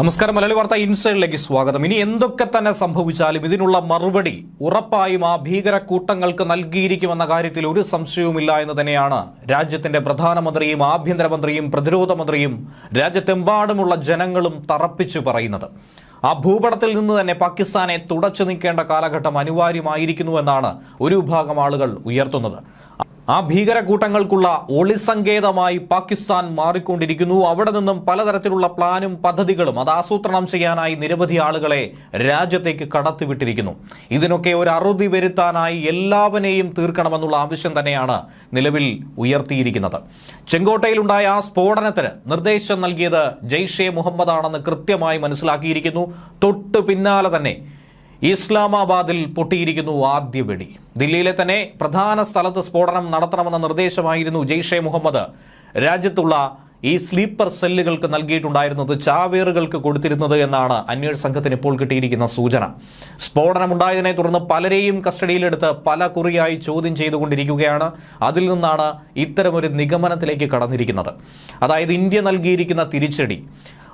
നമസ്കാരം. മലയാളി വാർത്ത ഇൻസൈഡിലേക്ക് സ്വാഗതം. ഇനി എന്തൊക്കെ തന്നെ സംഭവിച്ചാലും ഇതിനുള്ള മറുപടി ഉറപ്പായും ആ ഭീകര കൂട്ടങ്ങൾക്ക് നൽകിയിരിക്കുമെന്ന കാര്യത്തിൽ ഒരു സംശയവുമില്ല എന്ന് തന്നെയാണ് രാജ്യത്തിന്റെ പ്രധാനമന്ത്രിയും ആഭ്യന്തരമന്ത്രിയും പ്രതിരോധ മന്ത്രിയും രാജ്യത്തെമ്പാടുമുള്ള ജനങ്ങളും തറപ്പിച്ചു പറയുന്നത്. ആ ഭൂപടത്തിൽ നിന്ന് തന്നെ പാകിസ്ഥാനെ തുടച്ചു നീക്കേണ്ട കാലഘട്ടം അനിവാര്യമായിരിക്കുന്നുവെന്നാണ് ഒരു വിഭാഗം ആളുകൾ ഉയർത്തുന്നത്. ആ ഭീകരക്കൂട്ടങ്ങൾക്കുള്ള ഒളിസങ്കേതമായി പാകിസ്ഥാൻ മാറിക്കൊണ്ടിരിക്കുന്നു. അവിടെ നിന്നും പലതരത്തിലുള്ള പ്ലാനും പദ്ധതികളും അത് ആസൂത്രണം ചെയ്യാനായി നിരവധി ആളുകളെ രാജ്യത്തേക്ക് കടത്തിവിട്ടിരിക്കുന്നു. ഇതിനൊക്കെ ഒരു അറുതി വരുത്താനായി എല്ലാവരെയും തീർക്കണമെന്നുള്ള ആവശ്യം തന്നെയാണ് നിലവിൽ ഉയർത്തിയിരിക്കുന്നത്. ചെങ്കോട്ടയിലുണ്ടായ ആ സ്ഫോടനത്തിന് നിർദ്ദേശം നൽകിയത് ജെയ്ഷെ മുഹമ്മദ് ആണെന്ന് കൃത്യമായി മനസ്സിലാക്കിയിരിക്കുന്നു. തൊട്ടു പിന്നാലെ തന്നെ ഇസ്ലാമാബാദിൽ പൊട്ടിയിരിക്കുന്നു ആദ്യ വെടി. ദില്ലിയിലെ തന്നെ പ്രധാന സ്ഥലത്ത് സ്ഫോടനം നടത്തണമെന്ന നിർദ്ദേശമായിരുന്നു ജെയ്ഷെ മുഹമ്മദ്. രാജ്യത്തുള്ള ഈ സ്ലീപ്പർ സെല്ലുകൾക്ക് നൽകിയിട്ടുണ്ടായിരുന്നത് ചാവേറുകൾക്ക് കൊടുത്തിരുന്നത് എന്നാണ് അന്വേഷണ സംഘത്തിന് ഇപ്പോൾ കിട്ടിയിരിക്കുന്ന സൂചന. സ്ഫോടനമുണ്ടായതിനെ തുടർന്ന് പലരെയും കസ്റ്റഡിയിലെടുത്ത് പല കുറിയായി ചോദ്യം ചെയ്തുകൊണ്ടിരിക്കുകയാണ്. അതിൽ നിന്നാണ് ഇത്തരമൊരു നിഗമനത്തിലേക്ക് കടന്നിരിക്കുന്നത്. അതായത് ഇന്ത്യ നൽകിയിരിക്കുന്ന തിരിച്ചടി.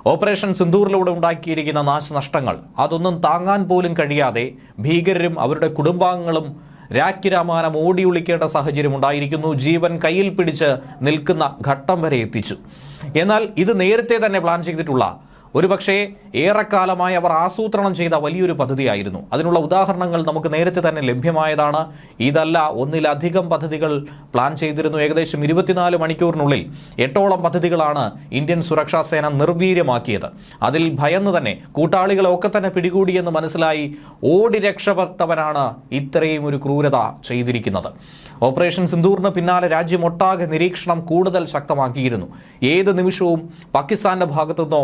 ഓപ്പറേഷൻ സിന്ദൂറിലൂടെ ഉണ്ടാക്കിയിരിക്കുന്ന നാശനഷ്ടങ്ങൾ അതൊന്നും താങ്ങാൻ പോലും കഴിയാതെ ഭീകരരും അവരുടെ കുടുംബാംഗങ്ങളും രാക്കിരാമാനം ഓടിയൊളിക്കേണ്ട സാഹചര്യം ഉണ്ടായിരിക്കുന്നു. ജീവൻ കയ്യിൽ പിടിച്ച് നിൽക്കുന്ന ഘട്ടം വരെ എത്തിച്ചു. എന്നാൽ ഇത് നേരത്തെ തന്നെ പ്ലാൻ ചെയ്തിട്ടുള്ള ഒരുപക്ഷേ ഏറെക്കാലമായി അവർ ആസൂത്രണം ചെയ്ത വലിയൊരു പദ്ധതിയായിരുന്നു. അതിനുള്ള ഉദാഹരണങ്ങൾ നമുക്ക് നേരത്തെ തന്നെ ലഭ്യമായതാണ്. ഇതല്ല ഒന്നിലധികം പദ്ധതികൾ പ്ലാൻ ചെയ്തിരുന്നു. ഏകദേശം ഇരുപത്തിനാല് മണിക്കൂറിനുള്ളിൽ എട്ടോളം പദ്ധതികളാണ് ഇന്ത്യൻ സുരക്ഷാ സേന നിർവീര്യമാക്കിയത്. അതിൽ ഭയന്ന് തന്നെ കൂട്ടാളികളെ ഒക്കെ തന്നെ പിടികൂടിയെന്ന് മനസ്സിലായി ഓടി രക്ഷപ്പെട്ടവരാണ് ഇത്രയും ഒരു ക്രൂരത ചെയ്തിരിക്കുന്നത്. ഓപ്പറേഷൻ സിന്ദൂറിന് പിന്നാലെ രാജ്യമൊട്ടാകെ നിരീക്ഷണം കൂടുതൽ ശക്തമാക്കിയിരുന്നു. ഏത് നിമിഷവും പാകിസ്ഥാന്റെ ഭാഗത്തു നിന്നോ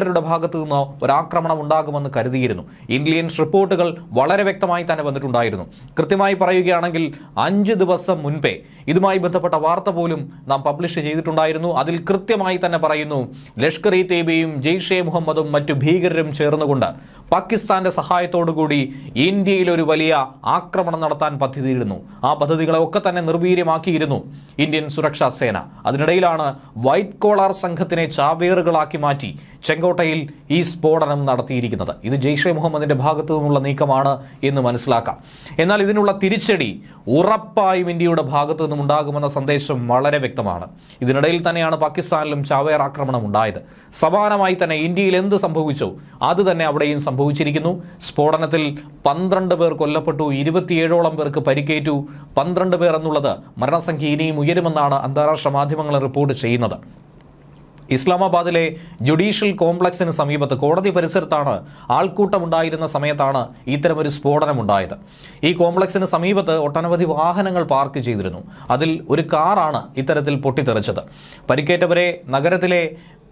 ഭീകരരുടെ ഭാഗത്തു നിന്ന് ഒരാക്രമണം ഉണ്ടാകുമെന്ന് കരുതിയിരുന്നു. ഇന്റലിജൻസ് റിപ്പോർട്ടുകൾ വളരെ വ്യക്തമായി തന്നെ വന്നിട്ടുണ്ടായിരുന്നു. കൃത്യമായി പറയുകയാണെങ്കിൽ അഞ്ച് ദിവസം മുൻപേ ഇതുമായി ബന്ധപ്പെട്ട വാർത്ത പോലും നാം പബ്ലിഷ് ചെയ്തിട്ടുണ്ടായിരുന്നു. അതിൽ കൃത്യമായി തന്നെ പറയുന്നു ലഷ്കർ ഇ തേബയും ജെയ്ഷെ മുഹമ്മദും മറ്റു ഭീകരരും ചേർന്നുകൊണ്ട് പാകിസ്ഥാന്റെ സഹായത്തോടുകൂടി ഇന്ത്യയിൽ ഒരു വലിയ ആക്രമണം നടത്താൻ പദ്ധതിയിരുന്നു ആ പദ്ധതികളെ ഒക്കെ തന്നെ നിർവീര്യമാക്കിയിരുന്നു ഇന്ത്യൻ സുരക്ഷാ സേന. അതിനിടയിലാണ് വൈറ്റ് കോളാർ സംഘത്തിനെ ചാവേറുകളാക്കി മാറ്റി ചെങ്കോട്ടയിൽ ഈ സ്ഫോടനം നടത്തിയിരിക്കുന്നത്. ഇത് ജെയ്ഷെ മുഹമ്മദിന്റെ ഭാഗത്തു നിന്നുള്ള നീക്കമാണ് എന്ന് മനസ്സിലാക്കാം. എന്നാൽ ഇതിനുള്ള തിരിച്ചടി ഉറപ്പായും ഇന്ത്യയുടെ ഭാഗത്തു നിന്നും ഉണ്ടാകുമെന്ന സന്ദേശം വളരെ വ്യക്തമാണ്. ഇതിനിടയിൽ തന്നെയാണ് പാകിസ്ഥാനിലും ചാവേർ ആക്രമണം ഉണ്ടായത്. സമാനമായി തന്നെ ഇന്ത്യയിൽ എന്ത് സംഭവിച്ചു? അത് തന്നെ അവിടെയും സംഭവിച്ചിരിക്കുന്നു. സ്ഫോടനത്തിൽ പന്ത്രണ്ട് പേർ കൊല്ലപ്പെട്ടു ഇരുപത്തിയേഴോളം പേർക്ക് പരിക്കേറ്റു. പന്ത്രണ്ട് പേർ എന്നുള്ളത് മരണസംഖ്യ ഇനിയും ഉയരുമെന്നാണ് അന്താരാഷ്ട്ര മാധ്യമങ്ങൾ റിപ്പോർട്ട് ചെയ്യുന്നത്. ഇസ്ലാമാബാദിലെ ജുഡീഷ്യൽ കോംപ്ലക്സിന് സമീപത്ത് കോടതി പരിസരത്താണ് ആൾക്കൂട്ടമുണ്ടായിരുന്ന സമയത്താണ് ഇത്തരമൊരു സ്ഫോടനമുണ്ടായത്. ഈ കോംപ്ലക്സിന് സമീപത്ത് ഒട്ടനവധി വാഹനങ്ങൾ പാർക്ക് ചെയ്തിരുന്നു. അതിൽ ഒരു കാറാണ് ഇത്തരത്തിൽ പൊട്ടിത്തെറിച്ചത്. പരിക്കേറ്റവരെ നഗരത്തിലെ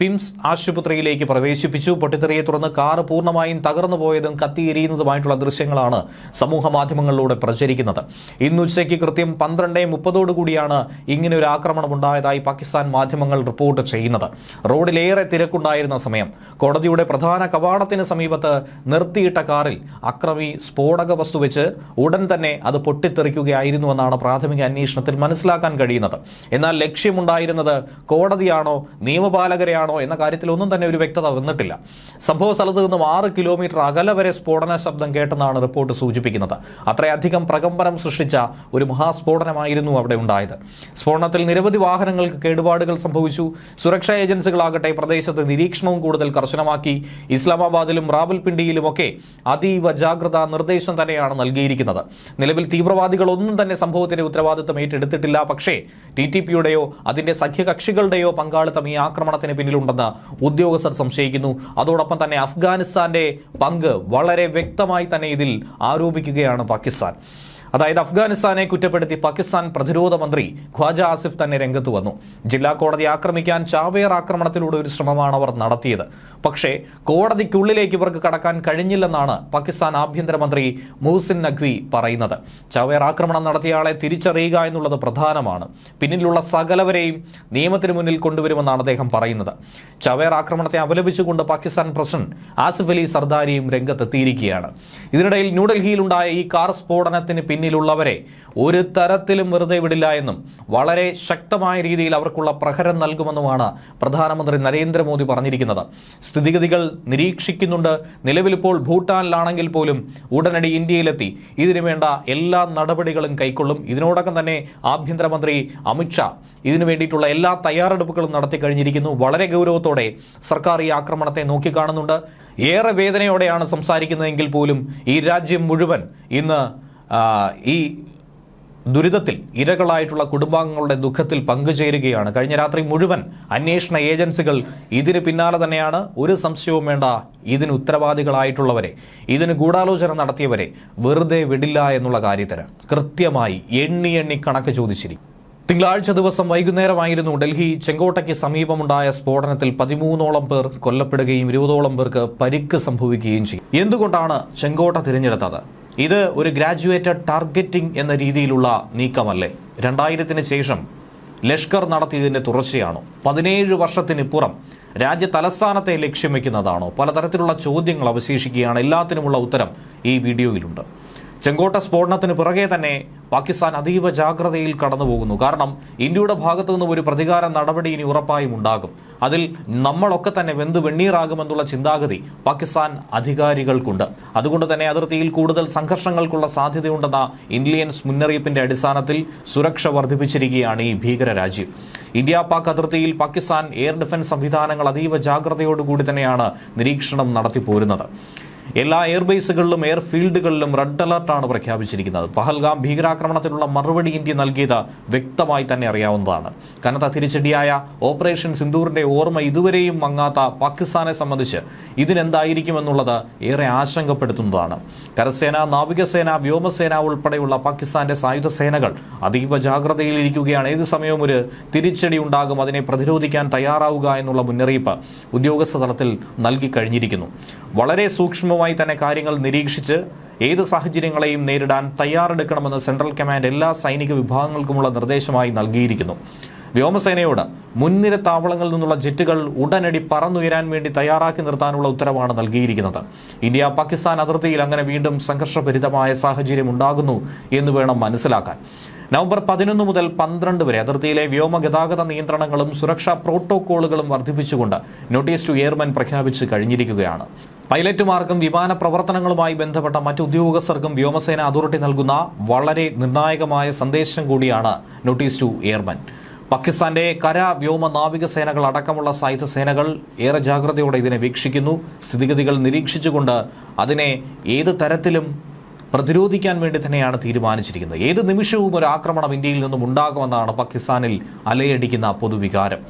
പിംസ് ആശുപത്രിയിലേക്ക് പ്രവേശിപ്പിച്ചു. പൊട്ടിത്തെറിയെ തുടർന്ന് കാർ പൂർണമായും തകർന്നു പോയതും കത്തിയെരിയുന്നതുമായിട്ടുള്ള ദൃശ്യങ്ങളാണ് സമൂഹ മാധ്യമങ്ങളിലൂടെ പ്രചരിക്കുന്നത്. ഇന്ന് ഉച്ചയ്ക്ക് കൃത്യം പന്ത്രണ്ട് മുപ്പതോടുകൂടിയാണ് ഇങ്ങനെ ഒരു ആക്രമണം ഉണ്ടായതായി പാകിസ്ഥാൻ മാധ്യമങ്ങൾ റിപ്പോർട്ട് ചെയ്യുന്നത്. റോഡിലേറെ തിരക്കുണ്ടായിരുന്ന സമയം കോടതിയുടെ പ്രധാന കവാടത്തിന് സമീപത്ത് നിർത്തിയിട്ട കാറിൽ അക്രമി സ്ഫോടക വസ്തു വെച്ച് ഉടൻ തന്നെ അത് പൊട്ടിത്തെറിക്കുകയായിരുന്നുവെന്നാണ് പ്രാഥമിക അന്വേഷണത്തിൽ മനസ്സിലാക്കാൻ കഴിയുന്നത്. എന്നാൽ ലക്ഷ്യമുണ്ടായിരുന്നത് കോടതിയാണോ നിയമപാലകരെയാണോ എന്ന കാര്യത്തിൽ ഒന്നും തന്നെ ഒരു വ്യക്തത വന്നിട്ടില്ല. സംഭവ സ്ഥലത്ത് നിന്നും ആറ് കിലോമീറ്റർ അകലെ വരെ സ്ഫോടന ശബ്ദം കേട്ടെന്നാണ് റിപ്പോർട്ട് സൂചിപ്പിക്കുന്നത്. അത്രയധികം പ്രകമ്പനം സൃഷ്ടിച്ച ഒരു മഹാസ്ഫോടനമായിരുന്നു അവിടെ ഉണ്ടായത്. സ്ഫോടനത്തിൽ നിരവധി വാഹനങ്ങൾക്ക് കേടുപാടുകൾ സംഭവിച്ചു. സുരക്ഷാ ഏജൻസികളാകട്ടെ പ്രദേശത്ത് നിരീക്ഷണവും കൂടുതൽ കർശനമാക്കി. ഇസ്ലാമാബാദിലും റാവൽപിണ്ടിയിലുമൊക്കെ അതീവ ജാഗ്രതാ നിർദ്ദേശം തന്നെയാണ് നൽകിയിരിക്കുന്നത്. നിലവിൽ തീവ്രവാദികൾ ഒന്നും തന്നെ സംഭവത്തിന്റെ ഉത്തരവാദിത്തം ഏറ്റെടുത്തിട്ടില്ല. പക്ഷേ ടി ടി പിയുടെയോ അതിന്റെ സഖ്യകക്ഷികളുടെയോ പങ്കാളിത്തം ഈ ആക്രമണത്തിന് പിന്നിലുണ്ടെന്ന് ഉദ്യോഗസ്ഥർ സംശയിക്കുന്നു. അതോടൊപ്പം തന്നെ അഫ്ഗാനിസ്ഥാന്റെ പങ്ക് വളരെ വ്യക്തമായി തന്നെ ഇതിൽ ആരോപിക്കുകയാണ് പാകിസ്ഥാൻ. അതായത് അഫ്ഗാനിസ്ഥാനെ കുറ്റപ്പെടുത്തി പാകിസ്ഥാൻ പ്രതിരോധ മന്ത്രി ഖ്വാജ ആസിഫ് തന്നെ രംഗത്ത് വന്നു. ജില്ലാ കോടതി ആക്രമിക്കാൻ ചാവേർ ആക്രമണത്തിലൂടെ ഒരു ശ്രമമാണ് അവർ നടത്തിയത്. പക്ഷേ കോടതിക്കുള്ളിലേക്ക് ഇവർക്ക് കടക്കാൻ കഴിഞ്ഞില്ലെന്നാണ് പാകിസ്ഥാൻ ആഭ്യന്തരമന്ത്രി മുഹസിൻ നഖ്വി പറയുന്നത്. ചാവേർ ആക്രമണം നടത്തിയയാളെ തിരിച്ചറിയുക എന്നുള്ളത് പ്രധാനമാണ്. പിന്നിലുള്ള സകലവരെയും നിയമത്തിന് മുന്നിൽ കൊണ്ടുവരുമെന്നാണ് അദ്ദേഹം പറയുന്നത്. ചവേർ ആക്രമണത്തെ അപലപിച്ചുകൊണ്ട് പാകിസ്ഥാൻ പ്രസിഡന്റ് ആസിഫ് അലി സർദാരിയും രംഗത്തെത്തിയിരിക്കുകയാണ്. ഇതിനിടയിൽ ന്യൂഡൽഹിയിലുണ്ടായ ഈ കാർ സ്ഫോടനത്തിന് പിന്നിലുള്ളവരെ ഒരു തരത്തിലും വെറുതെ വിടില്ല എന്നും വളരെ ശക്തമായ രീതിയിൽ അവർക്കുള്ള പ്രഹരം നൽകുമെന്നുമാണ് പ്രധാനമന്ത്രി നരേന്ദ്രമോദി പറഞ്ഞിരിക്കുന്നത്. സ്ഥിതിഗതികൾ നിരീക്ഷിക്കുന്നുണ്ട്. നിലവിലിപ്പോൾ ഭൂട്ടാനിലാണെങ്കിൽ പോലും ഉടനടി ഇന്ത്യയിലെത്തി. ഇതിനു വേണ്ട എല്ലാ നടപടികളും കൈക്കൊള്ളും. ഇതിനോടകം തന്നെ ആഭ്യന്തരമന്ത്രി അമിത്ഷാ ഇതിനു വേണ്ടിയിട്ടുള്ള എല്ലാ തയ്യാറെടുപ്പുകളും നടത്തി കഴിഞ്ഞിരിക്കുന്നു. വളരെ ഗൗരവത്തോടെ സർക്കാർ ഈ ആക്രമണത്തെ നോക്കിക്കാണുന്നുണ്ട് ഏറെ വേദനയോടെയാണ് സംസാരിക്കുന്നതെങ്കിൽ പോലും ഈ രാജ്യം മുഴുവൻ ഇന്ന് ഈ ദുരിതത്തിൽ ഇരകളായിട്ടുള്ള കുടുംബാംഗങ്ങളുടെ ദുഃഖത്തിൽ പങ്കുചേരുകയാണ്. കഴിഞ്ഞ രാത്രി മുഴുവൻ അന്വേഷണ ഏജൻസികൾ ഇതിന് പിന്നാലെ തന്നെയാണ്. ഒരു സംശയവും വേണ്ട ഇതിന് ഉത്തരവാദികളായിട്ടുള്ളവരെ ഇതിന് ഗൂഢാലോചന നടത്തിയവരെ വെറുതെ വിടില്ല എന്നുള്ള കാര്യത്തിന് കൃത്യമായി എണ്ണി എണ്ണി കണക്ക് ചോദിച്ചിരിക്കും. തിങ്കളാഴ്ച ദിവസം വൈകുന്നേരമായിരുന്നു. ഡൽഹി ചെങ്കോട്ടയ്ക്ക് സമീപമുണ്ടായ സ്ഫോടനത്തിൽ പതിമൂന്നോളം പേർ കൊല്ലപ്പെടുകയും ഇരുപതോളം പേർക്ക് പരിക്ക് സംഭവിക്കുകയും ചെയ്യും എന്തുകൊണ്ടാണ് ചെങ്കോട്ട തിരഞ്ഞെടുത്തത്? ഇത് ഒരു ഗ്രാജുവേറ്റഡ് ടാർഗറ്റിംഗ് എന്ന രീതിയിലുള്ള നീക്കമല്ലേ? രണ്ടായിരത്തിന് ശേഷം ലഷ്കർ നടത്തിയതിന്റെ തുടർച്ചയാണോ? പതിനേഴ് വർഷത്തിനിപ്പുറം രാജ്യ തലസ്ഥാനത്തെ ലക്ഷ്യം വയ്ക്കുന്നതാണോ? പലതരത്തിലുള്ള ചോദ്യങ്ങൾ അവശേഷിക്കുകയാണ്. എല്ലാത്തിനുമുള്ള ഉത്തരം ഈ വീഡിയോയിലുണ്ട്. ചെങ്കോട്ട സ്ഫോടനത്തിന് പുറകെ തന്നെ പാകിസ്ഥാൻ അതീവ ജാഗ്രതയിൽ കടന്നുപോകുന്നു. കാരണം ഇന്ത്യയുടെ ഭാഗത്തു നിന്നും ഒരു പ്രതികാര നടപടി ഇനി ഉറപ്പായും ഉണ്ടാകും. അതിൽ നമ്മളൊക്കെ തന്നെ വെന്ത് വെണ്ണീറാകുമെന്നുള്ള ചിന്താഗതി പാകിസ്ഥാൻ അധികാരികൾക്കുണ്ട്. അതുകൊണ്ട് തന്നെ അതിർത്തിയിൽ കൂടുതൽ സംഘർഷങ്ങൾക്കുള്ള സാധ്യതയുണ്ടെന്ന ഇന്ത്യൻസ് മുന്നറിയിപ്പിന്റെ അടിസ്ഥാനത്തിൽ സുരക്ഷ വർദ്ധിപ്പിച്ചിരിക്കുകയാണ് ഈ ഭീകരരാജ്യം ഇന്ത്യ പാക് അതിർത്തിയിൽ പാകിസ്ഥാൻ എയർ ഡിഫൻസ് സംവിധാനങ്ങൾ അതീവ ജാഗ്രതയോടുകൂടി തന്നെയാണ് നിരീക്ഷണം നടത്തിപ്പോരുന്നത്. എല്ലാ എയർബേസുകളിലും എയർ ഫീൽഡുകളിലും റെഡ് അലർട്ടാണ് പ്രഖ്യാപിച്ചിരിക്കുന്നത്. പഹൽഗാം ഭീകരാക്രമണത്തിനുള്ള മറുപടി ഇന്ത്യ നൽകിയത് വ്യക്തമായി തന്നെ അറിയാവുന്നതാണ്. കനത്ത തിരിച്ചടിയായ ഓപ്പറേഷൻ സിന്ധൂറിന്റെ ഓർമ്മ ഇതുവരെയും മങ്ങാത്ത പാകിസ്ഥാനെ സംബന്ധിച്ച് ഇതിനെന്തായിരിക്കുമെന്നുള്ളത് ഏറെ ആശങ്കപ്പെടുത്തുന്നതാണ്. കരസേന നാവികസേന വ്യോമസേന ഉൾപ്പെടെയുള്ള പാകിസ്ഥാന്റെ സായുധ സേനകൾ അതീവ ജാഗ്രതയിലിരിക്കുകയാണ് ഏത് സമയവും ഒരു തിരിച്ചടി ഉണ്ടാകും. അതിനെ പ്രതിരോധിക്കാൻ തയ്യാറാവുക എന്നുള്ള മുന്നറിയിപ്പ് ഉദ്യോഗസ്ഥ തലത്തിൽ നൽകി കഴിഞ്ഞിരിക്കുന്നു. വളരെ സൂക്ഷ്മമായി തന്നെ കാര്യങ്ങൾ നിരീക്ഷിച്ച് ഏത് സാഹചര്യങ്ങളെയും നേരിടാൻ തയ്യാറെടുക്കണമെന്ന് സെൻട്രൽ കമാൻഡ് എല്ലാ സൈനിക വിഭാഗങ്ങൾക്കുമുള്ള നിർദ്ദേശമായി നൽകിയിരിക്കുന്നു. വ്യോമസേനയോട് മുൻനിര താവളങ്ങളിൽ നിന്നുള്ള ജെറ്റുകൾ ഉടനടി പറന്നുയരാൻ വേണ്ടി തയ്യാറാക്കി നിർത്താനുള്ള ഉത്തരവാണ് നൽകിയിരിക്കുന്നത്. ഇന്ത്യ പാകിസ്ഥാൻ അതിർത്തിയിൽ അങ്ങനെ വീണ്ടും സംഘർഷഭരിതമായ സാഹചര്യം ഉണ്ടാകുന്നു എന്ന് വേണം മനസ്സിലാക്കാൻ. നവംബർ പതിനൊന്ന് മുതൽ പന്ത്രണ്ട് വരെ അതിർത്തിയിലെ വ്യോമ ഗതാഗത നിയന്ത്രണങ്ങളും സുരക്ഷാ പ്രോട്ടോക്കോളുകളും വർദ്ധിപ്പിച്ചുകൊണ്ട് നോട്ടീസ് ടു എയർമാൻ പ്രഖ്യാപിച്ചു കഴിഞ്ഞിരിക്കുകയാണ്. പൈലറ്റുമാർക്കും വിമാന പ്രവർത്തനങ്ങളുമായി ബന്ധപ്പെട്ട മറ്റ് ഉദ്യോഗസ്ഥർക്കും വ്യോമസേന അതോറിറ്റി നൽകുന്ന വളരെ നിർണായകമായ സന്ദേശം കൂടിയാണ് നോട്ടീസ് ടു എയർമെൻ. പാകിസ്ഥാന്റെ കര വ്യോമ നാവിക സേനകൾ അടക്കമുള്ള സായുധ സേനകൾ ഏറെ ജാഗ്രതയോടെ ഇതിനെ വീക്ഷിക്കുന്നു. സ്ഥിതിഗതികൾ നിരീക്ഷിച്ചുകൊണ്ട് അതിനെ ഏത് തരത്തിലും പ്രതിരോധിക്കാൻ വേണ്ടി തന്നെയാണ് തീരുമാനിച്ചിരിക്കുന്നത്. ഏത് നിമിഷവും ഒരു ആക്രമണം ഇന്ത്യയിൽ നിന്നും ഉണ്ടാകുമെന്നാണ് പാകിസ്ഥാനിൽ അലയടിക്കുന്ന പൊതുവികാരം.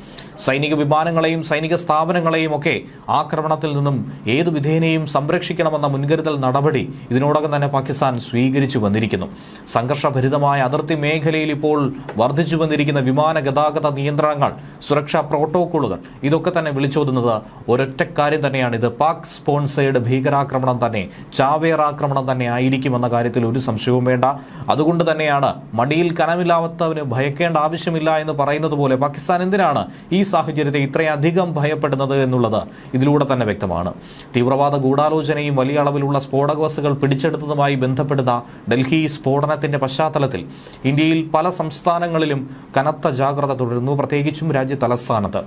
സൈനിക വിമാനങ്ങളെയും സൈനിക സ്ഥാപനങ്ങളെയും ഒക്കെ ആക്രമണത്തിൽ നിന്നും ഏതു വിധേനയും സംരക്ഷിക്കണമെന്ന മുൻകരുതൽ നടപടി ഇതിനോടകം തന്നെ പാകിസ്ഥാൻ സ്വീകരിച്ചു വന്നിരിക്കുന്നു. സംഘർഷഭരിതമായ അതിർത്തി മേഖലയിൽ ഇപ്പോൾ വർദ്ധിച്ചു വന്നിരിക്കുന്ന വിമാന ഗതാഗത നിയന്ത്രണങ്ങൾ സുരക്ഷാ പ്രോട്ടോക്കോളുകൾ ഇതൊക്കെ തന്നെ വിളിച്ചോതുന്നത് ഒരൊറ്റ കാര്യം തന്നെയാണ്. ഇത് പാക് സ്പോൺസേഡ് ഭീകരാക്രമണം തന്നെ ചാവേർ ആക്രമണം തന്നെ ആയിരിക്കുമെന്ന കാര്യത്തിൽ ഒരു സംശയവും വേണ്ട. അതുകൊണ്ട് തന്നെയാണ് മടിയിൽ കനമില്ലാത്തവന് ഭയക്കേണ്ട ആവശ്യമില്ല എന്ന് പറയുന്നത് പോലെ പാകിസ്ഥാൻ എന്തിനാണ് ഈ സാഹചര്യത്തെ ഇത്രയധികം ഭയപ്പെടുന്നത് എന്നുള്ളത് ഇതിലൂടെ തന്നെ വ്യക്തമാണ്. തീവ്രവാദ ഗൂഢാലോചനയും വലിയ അളവിലുള്ള സ്ഫോടക വസ്തുക്കൾ പിടിച്ചെടുത്തതുമായി ബന്ധപ്പെടുന്ന ഡൽഹി സ്ഫോടനത്തിന്റെ പശ്ചാത്തലത്തിൽ ഇന്ത്യയിൽ പല സംസ്ഥാനങ്ങളിലും കനത്ത ജാഗ്രത തുടരുന്നു. പ്രത്യേകിച്ചും രാജ്യ തലസ്ഥാനത്ത്.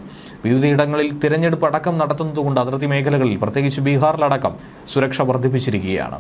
വിവിധയിടങ്ങളിൽ തിരഞ്ഞെടുപ്പ് അടക്കം നടത്തുന്നതുകൊണ്ട് അതിർത്തി മേഖലകളിൽ പ്രത്യേകിച്ച് ബീഹാറിലടക്കം സുരക്ഷ വർദ്ധിപ്പിച്ചിരിക്കുകയാണ്.